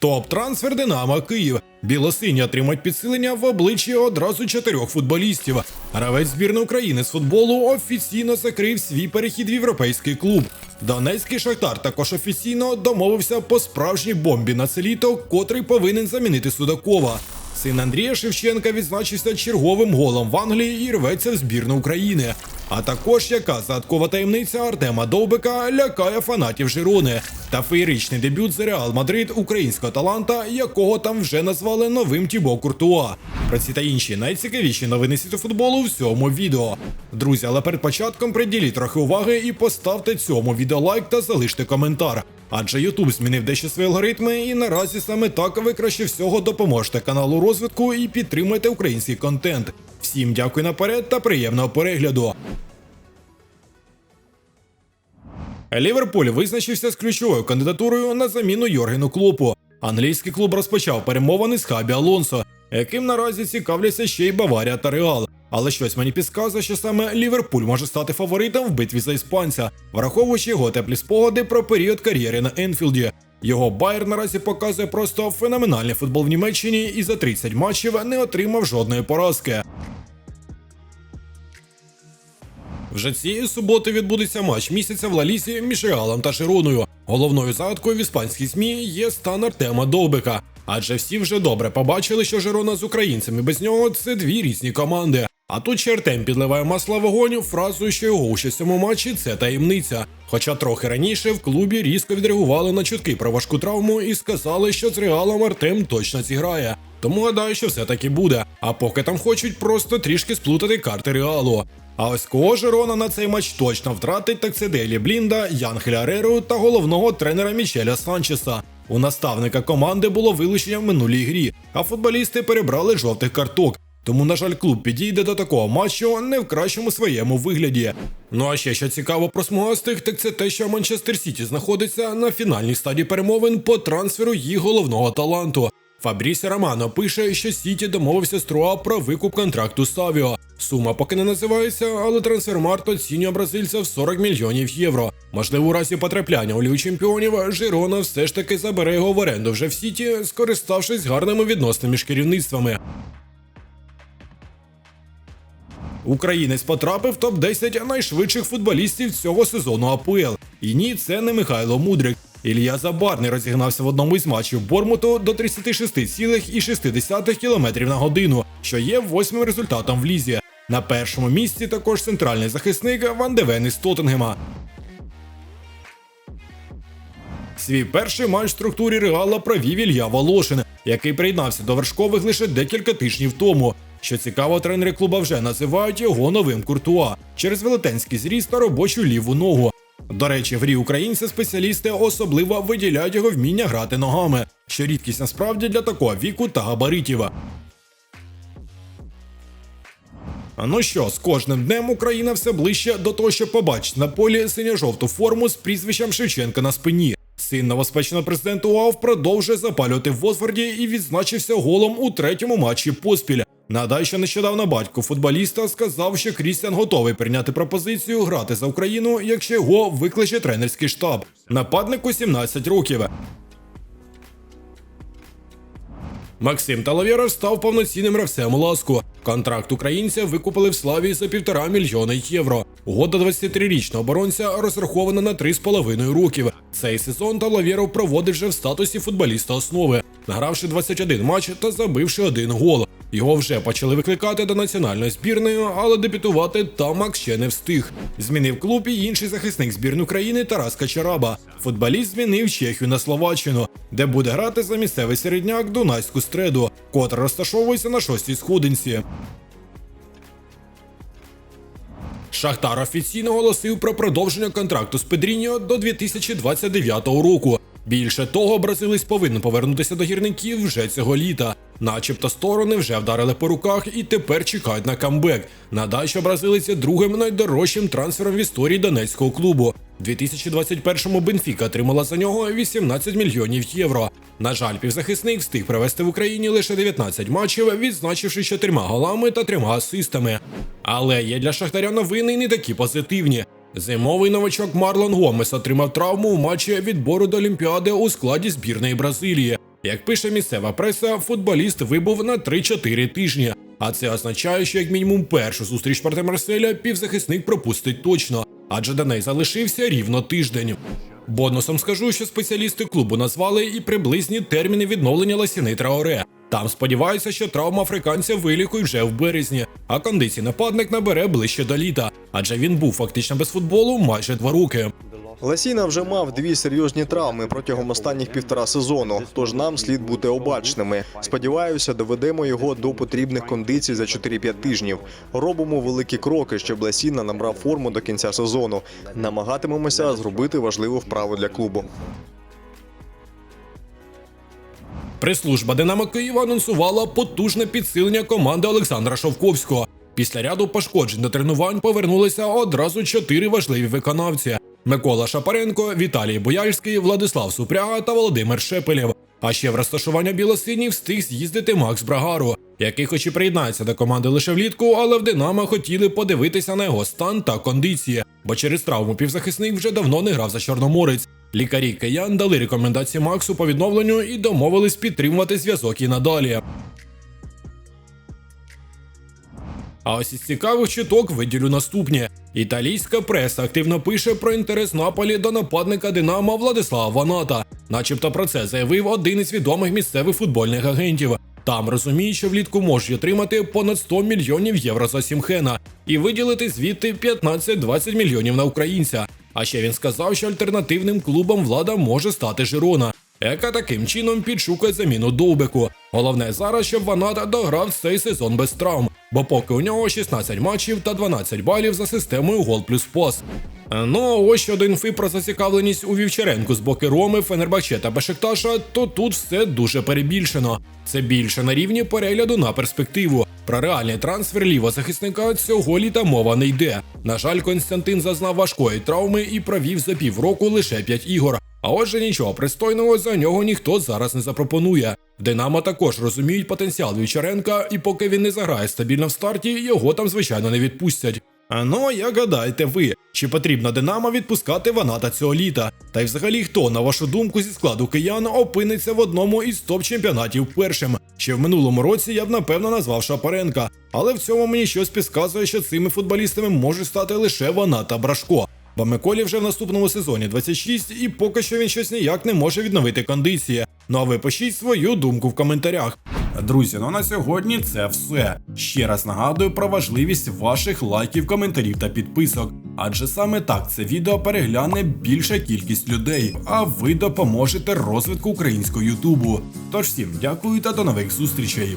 Топ-трансфер Динамо Київ. Білосині отримають підсилення в обличчі одразу чотирьох футболістів. Гравець збірної України з футболу офіційно закрив свій перехід в європейський клуб. Донецький Шахтар також офіційно домовився по справжній бомбі на це літо, котрий повинен замінити Судакова. Син Андрія Шевченка відзначився черговим голом в Англії і рветься в збірну України. А також яка загадкова таємниця Артема Довбика лякає фанатів Жируни та феєричний дебют за Реал Мадрид українського таланта, якого там вже назвали новим Тібо Куртуа. Про ці та інші найцікавіші новини світу футболу в цьому відео. Друзі, але перед початком приділіть трохи уваги і поставте цьому відео лайк та залиште коментар. Адже YouTube змінив дещо свої алгоритми, і наразі саме так ви краще всього допоможете каналу розвитку і підтримуєте український контент. Всім дякую наперед та приємного перегляду. Ліверпуль визначився з ключовою кандидатурою на заміну Йоргену Клопу. Англійський клуб розпочав перемовини з Хабі Алонсо, яким наразі цікавляться ще й Баварія та Реал. Але щось мені підказує, що саме Ліверпуль може стати фаворитом в битві за іспанця, враховуючи його теплі спогади про період кар'єри на Енфілді. Його Байер наразі показує просто феноменальний футбол в Німеччині і за 30 матчів не отримав жодної поразки. Вже цієї суботи відбудеться матч місяця в Лалісі між Реалом та Широною. Головною загадкою в іспанській СМІ є стан Артема Довбика. Адже всі вже добре побачили, що Жирона з українцями без нього це дві різні команди. А тут ще Артем підливає масла в огонь фразою, що його участь в цьому матчі це таємниця. Хоча трохи раніше в клубі різко відреагували на чутки про важку травму і сказали, що з реалом Артем точно зіграє. Тому гадаю, що все таки буде. А поки там хочуть просто трішки сплутати карти реалу. А ось кого Жирона на цей матч точно втратить, так це Делі Блінда, Янхеля Ареру та головного тренера Мічеля Санчеса. У наставника команди було вилучення в минулій грі, а футболісти перебрали жовтих карток. Тому, на жаль, клуб підійде до такого матчу не в кращому своєму вигляді. Ну а ще що цікаво про смугастих, так це те, що Манчестер Сіті знаходиться на фінальній стадії перемовин по трансферу їх головного таланту. Фабрісі Романо пише, що Сіті домовився з Труа про викуп контракту Савіо. Сума поки не називається, але трансфермарт оцінює бразильця в 40 мільйонів євро. Можливо, у разі потрапляння у Лігу чемпіонів Жирона все ж таки забере його в оренду вже в Сіті, скориставшись гарними відносинами між керівництвами. Українець потрапив в топ-10 найшвидших футболістів цього сезону АПЛ. І ні, це не Михайло Мудрик. Ілля Забарний розігнався в одному із матчів Бормуту до 36,6 км на годину, що є восьмим результатом в лізі. На першому місці також центральний захисник Ван Девен із Тоттенгема. Свій перший матч в структурі Реала провів Ілья Волошин, який приєднався до вершкових лише декілька тижнів тому. Що цікаво, тренери клуба вже називають його новим куртуа через велетенський зріст та робочу ліву ногу. До речі, в грі українці спеціалісти особливо виділяють його вміння грати ногами, що рідкість насправді для такого віку та габаритів. Ну що, з кожним днем Україна все ближче до того, щоб побачить на полі синьо-жовту форму з прізвищем Шевченка на спині. Син новоспеченого президента УАВ продовжує запалювати в Восфорді і відзначився голом у третьому матчі поспіль. Надай, що нещодавно батько футболіста сказав, що Крістіан готовий прийняти пропозицію грати за Україну, якщо його викличе тренерський штаб. Нападнику 17 років. Максим Талавєров став повноцінним гравцем ласку. Контракт українця викупили в славі за півтора мільйона євро. Угода 23-річного оборонця розрахована на 3,5 років. Цей сезон Талавєров проводить вже в статусі футболіста основи, награвши 21 матч та забивши один гол. Його вже почали викликати до національної збірної, але дебютувати Тамак ще не встиг. Змінив клуб і інший захисник збірної України Тарас Качараба. Футболіст змінив Чехію на Словаччину, де буде грати за місцевий середняк Дунайську стреду, котра розташовується на шостій сходинці. Шахтар офіційно оголосив про продовження контракту з Педріньо до 2029 року. Більше того, бразилець повинен повернутися до гірників вже цього літа. Начебто сторони вже вдарили по руках і тепер чекають на камбек. Надай, що бразилець є другим найдорожчим трансфером в історії донецького клубу. У 2021-му Бенфіка отримала за нього 18 мільйонів євро. На жаль, півзахисник встиг провести в Україні лише 19 матчів, відзначивши чотирма голами та трьома асистами. Але є для Шахтаря новини не такі позитивні. Зимовий новачок Марлон Гомес отримав травму у матчі відбору до Олімпіади у складі збірної Бразилії. Як пише місцева преса, футболіст вибув на 3-4 тижні. А це означає, що як мінімум першу зустріч проти Марселя півзахисник пропустить точно, адже до неї залишився рівно тиждень. Бонусом скажу, що спеціалісти клубу назвали і приблизні терміни відновлення Ласіни Траоре. Там сподіваються, що травма африканця вилікують вже в березні, а кондиції нападник набере ближче до літа, адже він був фактично без футболу майже два роки. Ласіна вже мав дві серйозні травми протягом останніх півтора сезону, тож нам слід бути обачними. Сподіваюся, доведемо його до потрібних кондицій за 4-5 тижнів. Робимо великі кроки, щоб Ласіна набрав форму до кінця сезону. Намагатимемося зробити важливу вправу для клубу. Прес-служба Динамо Києва анонсувала потужне підсилення команди Олександра Шовковського. Після ряду пошкоджень до тренувань повернулися одразу чотири важливі виконавці: Микола Шапаренко, Віталій Бояльський, Владислав Супряга та Володимир Шепелєв. А ще в розташування білосинів встиг з'їздити Макс Брагару, який хоч і приєднається до команди лише влітку, але в Динамо хотіли подивитися на його стан та кондиції, бо через травму півзахисник вже давно не грав за Чорноморець. Лікарі киян дали рекомендації Максу по відновленню і домовились підтримувати зв'язок і надалі. А ось із цікавих чуток виділю наступні. Італійська преса активно пише про інтерес Наполі до нападника Динамо Владислава Ваната. Начебто про це заявив один із відомих місцевих футбольних агентів. Там розуміють, що влітку можуть отримати понад 100 мільйонів євро за Сімхена і виділити звідти 15-20 мільйонів на українця. А ще він сказав, що альтернативним клубом влада може стати Жирона, яка таким чином підшукає заміну Довбеку. Головне зараз, щоб Ваната дограв цей сезон без травм, бо поки у нього 16 матчів та 12 балів за системою гол плюс пас. Е, Ну, а ось щодо інфи про зацікавленість у Вівчаренку з боки Роми, Фенербахче та Бешикташа, то тут все дуже перебільшено. Це більше на рівні перегляду на перспективу. Про реальний трансфер лівозахисника цього літа мова не йде. На жаль, Константин зазнав важкої травми і провів за півроку лише 5 ігор. А отже, нічого пристойного за нього ніхто зараз не запропонує. Динамо також розуміють потенціал Вівчаренка, і поки він не заграє стабільно в старті, його там звичайно не відпустять. А ну, як гадаєте ви, чи потрібно Динамо відпускати Ваната цього літа? Та й взагалі хто, на вашу думку, зі складу киян опиниться в одному із топ-чемпіонатів першим? Ще в минулому році я б напевно назвав Шапаренка, але в цьому мені щось підказує, що цими футболістами можуть стати лише Ванат та Брашко. Бо Миколі вже в наступному сезоні 26, і поки що він щось ніяк не може відновити кондиції. Ну а ви пишіть свою думку в коментарях. Друзі, ну на сьогодні це все. Ще раз нагадую про важливість ваших лайків, коментарів та підписок. Адже саме так це відео перегляне більша кількість людей, а ви допоможете розвитку українського Ютубу. Тож всім дякую та до нових зустрічей.